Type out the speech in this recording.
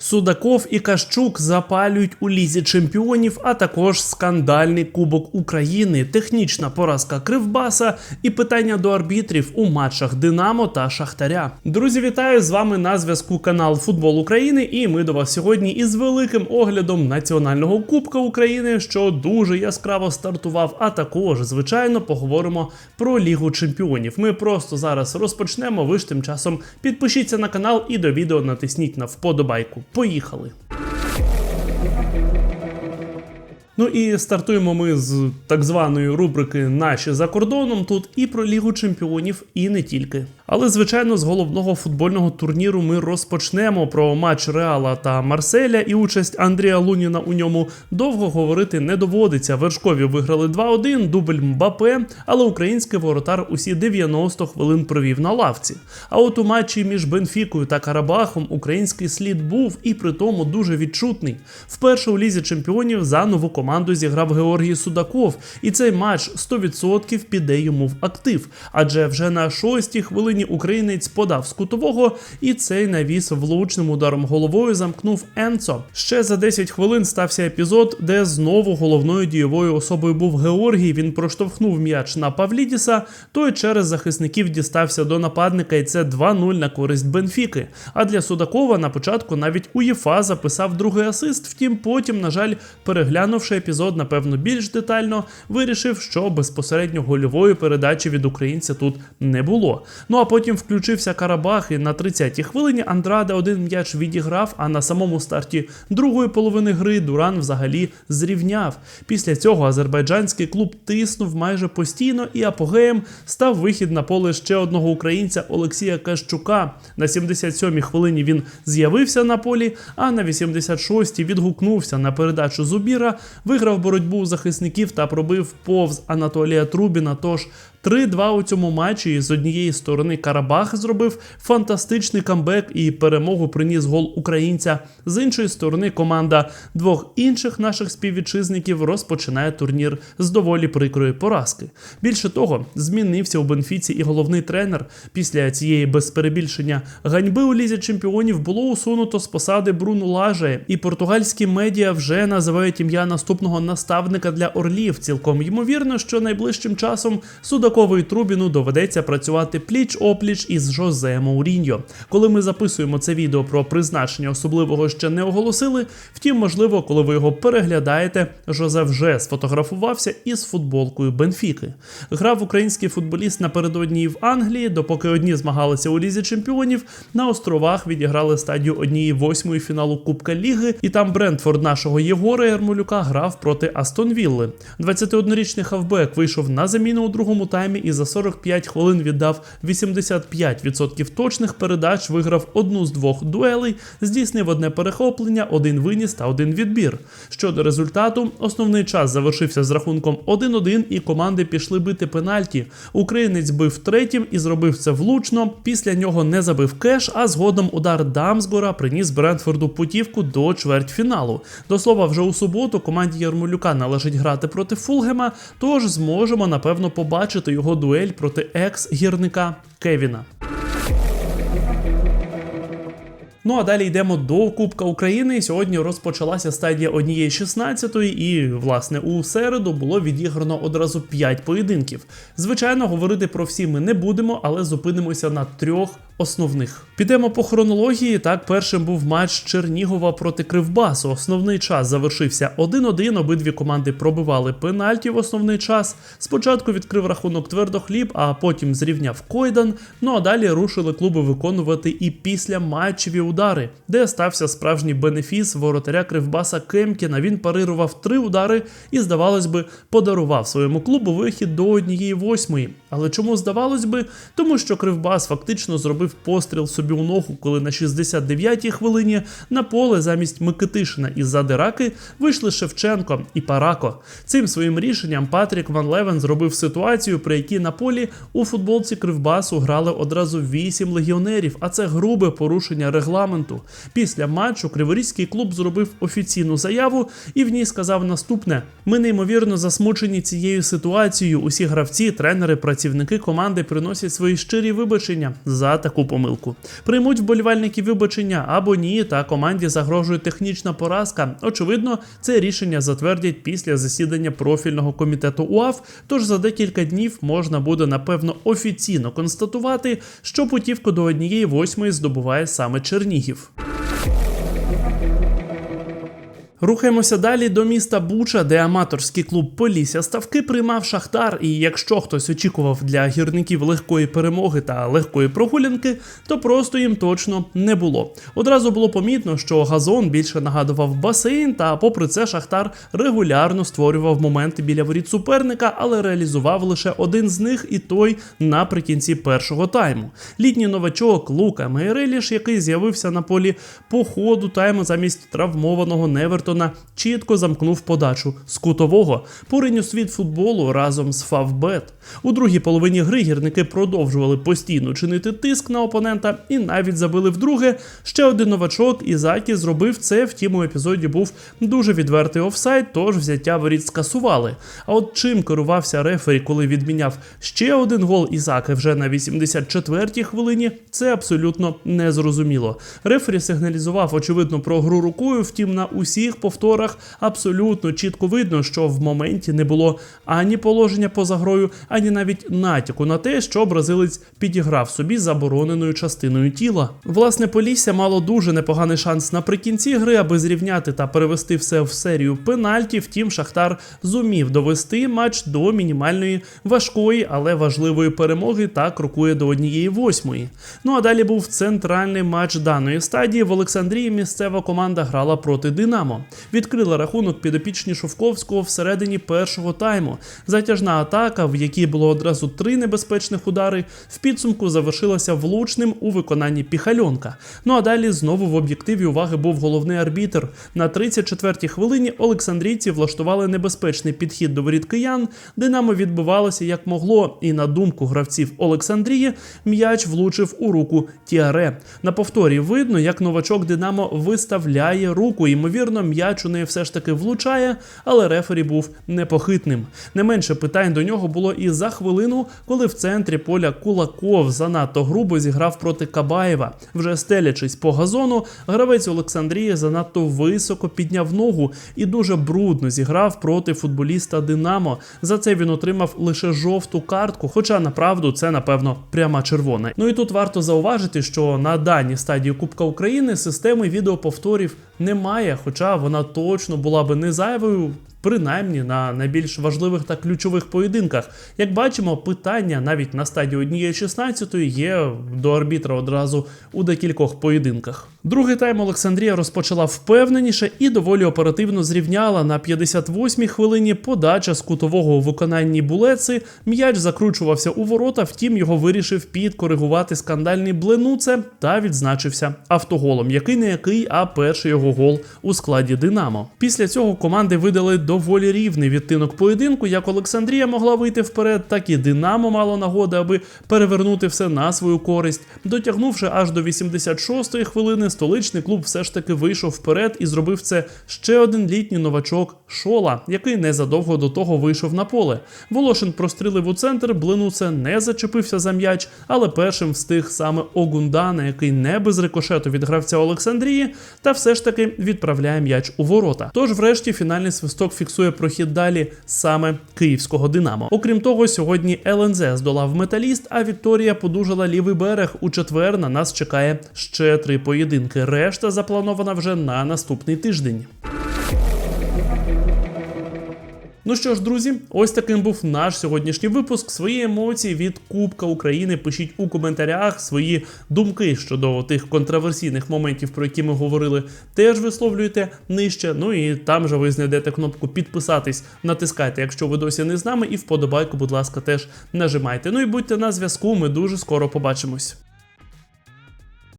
Судаков і Кащук запалюють у лізі чемпіонів, а також скандальний Кубок України, технічна поразка Кривбаса і питання до арбітрів у матчах Динамо та Шахтаря. Друзі, вітаю з вами на зв'язку канал Футбол України. І ми до вас сьогодні із великим оглядом національного Кубка України, що дуже яскраво стартував. А також, звичайно, поговоримо про Лігу Чемпіонів. Ми просто зараз розпочнемо. Ви ж тим часом підпишіться на канал і до відео натисніть на вподобайку. Поїхали! Ну і стартуємо ми з так званої рубрики Наші за кордоном. Тут і про Лігу Чемпіонів, і не тільки. Але звичайно, з головного футбольного турніру ми розпочнемо про матч Реала та Марселя і участь Андрія Луніна у ньому довго говорити не доводиться. Вершкові виграли 2-1, дубль Мбапе, але український воротар усі 90 хвилин провів на лавці. А от у матчі між Бенфікою та Карабахом український слід був і при тому дуже відчутний. Вперше у лізі чемпіонів за нову команду зіграв Георгій Судаков, і цей матч 100% піде йому в актив. Адже вже на шостій хвилині українець подав з кутового, і цей навіс влучним ударом головою замкнув Енцо. Ще за 10 хвилин стався епізод, де знову головною дієвою особою був Георгій. Він проштовхнув м'яч на Павлідіса, той через захисників дістався до нападника, і це 2-0 на користь Бенфіки. А для Судакова на початку навіть УЄФА записав другий асист. Втім, потім, на жаль, переглянувши епізод, напевно, більш детально, вирішив, що безпосередньо гольової передачі від українця тут не було. Ну а потім включився Карабах, і на 30-й хвилині Андраде один м'яч відіграв, а на самому старті другої половини гри Дуран взагалі зрівняв. Після цього азербайджанський клуб тиснув майже постійно, і апогеєм став вихід на поле ще одного українця Олексія Кащука. На 77-й хвилині він з'явився на полі, а на 86-й відгукнувся на передачу Зубіра, виграв боротьбу захисників та пробив повз Анатолія Трубіна. Тож 3-2 у цьому матчі. З однієї сторони Карабах зробив фантастичний камбек і перемогу приніс гол українця. З іншої сторони, команда двох інших наших співвітчизників розпочинає турнір з доволі прикрої поразки. Більше того, змінився у Бенфіці і головний тренер. Після цієї без перебільшення ганьби у лізі чемпіонів було усунуто з посади Бруну Лаже, і португальські медіа вже називають ім'я наступного наставника для орлів. Цілком ймовірно, що найближчим часом Судакову і Трубіну доведеться працювати пліч-опліч із Жозе Мауріньо. Коли ми записуємо це відео про призначення особливого ще не оголосили. Втім, можливо, коли ви його переглядаєте, Жозе вже сфотографувався із футболкою Бенфіки. Грав український футболіст напередодні в Англії, допоки одні змагалися у лізі чемпіонів. На островах відіграли стадію однієї восьмої фіналу Кубка Ліги, і там Брентфорд нашого Єгора Ярмолюка грав проти Астон Вілли. 21-річний хавбек вийшов на заміну у другому таймі і за 45 хвилин віддав 85% точних передач, виграв одну з двох дуелей, здійснив одне перехоплення, один виніс та один відбір. Щодо результату, основний час завершився з рахунком 1-1 і команди пішли бити пенальті. Українець бив третім і зробив це влучно. Після нього не забив кеш, а згодом удар Дамсгора приніс Брентфорду путівку до чвертьфіналу. До слова, вже у суботу команді Ярмолюка належить грати проти Фулгема, тож зможемо напевно побачити його дуель проти екс-гірника Кевіна. Ну а далі йдемо до Кубка України. Сьогодні розпочалася стадія однієї 16-ї, і власне у середу було відіграно одразу 5 поєдинків. Звичайно, говорити про всі ми не будемо, але зупинимося на трьох основних. Підемо по хронології. Так, першим був матч Чернігова проти Кривбасу. Основний час завершився 1-1. Обидві команди пробивали пенальті в основний час. Спочатку відкрив рахунок твердохліб, а потім зрівняв Койдан. Ну а далі рушили клуби виконувати і після матчеві удари, де стався справжній бенефіс воротаря Кривбаса Кемкіна. Він парирував три удари і, здавалось би, подарував своєму клубу вихід до однієї восьмої. Але чому здавалось би? Тому що Кривбас фактично зробив постріл собі у ногу, коли на 69-й хвилині на поле замість Микитишина і Задираки вийшли Шевченко і Парако. Цим своїм рішенням Патрік Ван Левен зробив ситуацію, при якій на полі у футболці Кривбасу грали одразу 8 легіонерів, а це грубе порушення регламенту. Після матчу Криворізький клуб зробив офіційну заяву і в ній сказав наступне: ми неймовірно засмучені цією ситуацією. Усі гравці, тренери, працівники команди приносять свої щирі вибачення за таку таку помилку. Приймуть вболівальники вибачення або ні, та команді загрожує технічна поразка. Очевидно, це рішення затвердять після засідання профільного комітету УАФ. Тож за декілька днів можна буде напевно офіційно констатувати, що путівку до однієї восьмої здобуває саме Чернігів. Рухаємося далі до міста Буча, де аматорський клуб Полісся Ставки приймав Шахтар. І якщо хтось очікував для гірників легкої перемоги та легкої прогулянки, то просто їм точно не було. Одразу було помітно, що газон більше нагадував басейн, та попри це Шахтар регулярно створював моменти біля воріт суперника, але реалізував лише один з них, і той наприкінці першого тайму. Літній новачок Лука Мейреліш, який з'явився на полі по ходу тайму замість травмованого Невертона, чітко замкнув подачу з кутового поринь у світ футболу разом з Фавбет. У другій половині гри гірники продовжували постійно чинити тиск на опонента і навіть забили вдруге. Ще один новачок Ізакі зробив це. Втім, у епізоді був дуже відвертий офсайд, тож взяття воріт скасували. А от чим керувався рефері, коли відміняв ще один гол Ізаки вже на 84-й хвилині, це абсолютно незрозуміло. Рефері сигналізував очевидно про гру рукою, втім на усіх повторах абсолютно чітко видно, що в моменті не було ані положення поза грою, ані навіть натяку на те, що бразилець підіграв собі забороненою частиною тіла. Власне, Полісся мало дуже непоганий шанс наприкінці гри, аби зрівняти та перевести все в серію пенальті. Втім, Шахтар зумів довести матч до мінімальної важкої, але важливої перемоги та крокує до однієї восьмої. Ну а далі був центральний матч даної стадії. В Олександрії місцева команда грала проти Динамо. Відкрила рахунок підопічні Шовковського всередині першого тайму. Затяжна атака, в якій було одразу три небезпечних удари, в підсумку завершилася влучним у виконанні Піхальонка. Ну а далі знову в об'єктиві уваги був головний арбітр. На 34-й хвилині Олександрійці влаштували небезпечний підхід до воріт киян. Динамо відбивалося як могло, і на думку гравців Олександрії, м'яч влучив у руку Тіаре. На повторі видно, як новачок Динамо виставляє руку. Ймовірно, м'яч у неї все ж таки влучає, але рефері був непохитним. Не менше питань до нього було і за хвилину, коли в центрі поля Кулаков занадто грубо зіграв проти Кабаєва. Вже стелячись по газону, гравець Олександрії занадто високо підняв ногу і дуже брудно зіграв проти футболіста Динамо. За це він отримав лише жовту картку, хоча направду це напевно пряма червона. Ну і тут варто зауважити, що на даній стадії Кубка України системи відеоповторів немає, хоча вона точно була би не зайвою. Принаймні на найбільш важливих та ключових поєдинках. Як бачимо, питання навіть на стадії однієї 16 є до арбітра одразу у декількох поєдинках. Другий тайм Олександрія розпочала впевненіше і доволі оперативно зрівняла на 58-й хвилині подача з кутового у виконанні булеци. М'яч закручувався у ворота, втім його вирішив підкоригувати скандальний Бленуце та відзначився автоголом, який не який, а перший його гол у складі Динамо. Після цього команди видали доволі рівний відтинок поєдинку. Як Олександрія могла вийти вперед, так і Динамо мало нагоди, аби перевернути все на свою користь. Дотягнувши аж до 86-ї хвилини, столичний клуб все ж таки вийшов вперед і зробив це ще один літній новачок Шола, який незадовго до того вийшов на поле. Волошин прострілив у центр, Блинуце не зачепився за м'яч, але першим встиг саме Огундана, який не без рикошету від гравця Олександрії, та все ж таки відправляє м'яч у ворота. Тож, врешті, фінальний свисток фіксує прохід далі саме київського Динамо. Окрім того, сьогодні ЛНЗ здолав металіст, а Вікторія подужала лівий берег. У четвер на нас чекає ще три поєдинки. Решта запланована вже на наступний тиждень. Ну що ж, друзі, ось таким був наш сьогоднішній випуск. Свої емоції від Кубка України пишіть у коментарях свої думки щодо тих контроверсійних моментів, про які ми говорили, теж висловлюйте нижче. Ну і там же ви знайдете кнопку підписатись, натискайте, якщо ви досі не з нами, і вподобайку, будь ласка, теж нажимайте. Ну і будьте на зв'язку. Ми дуже скоро побачимось.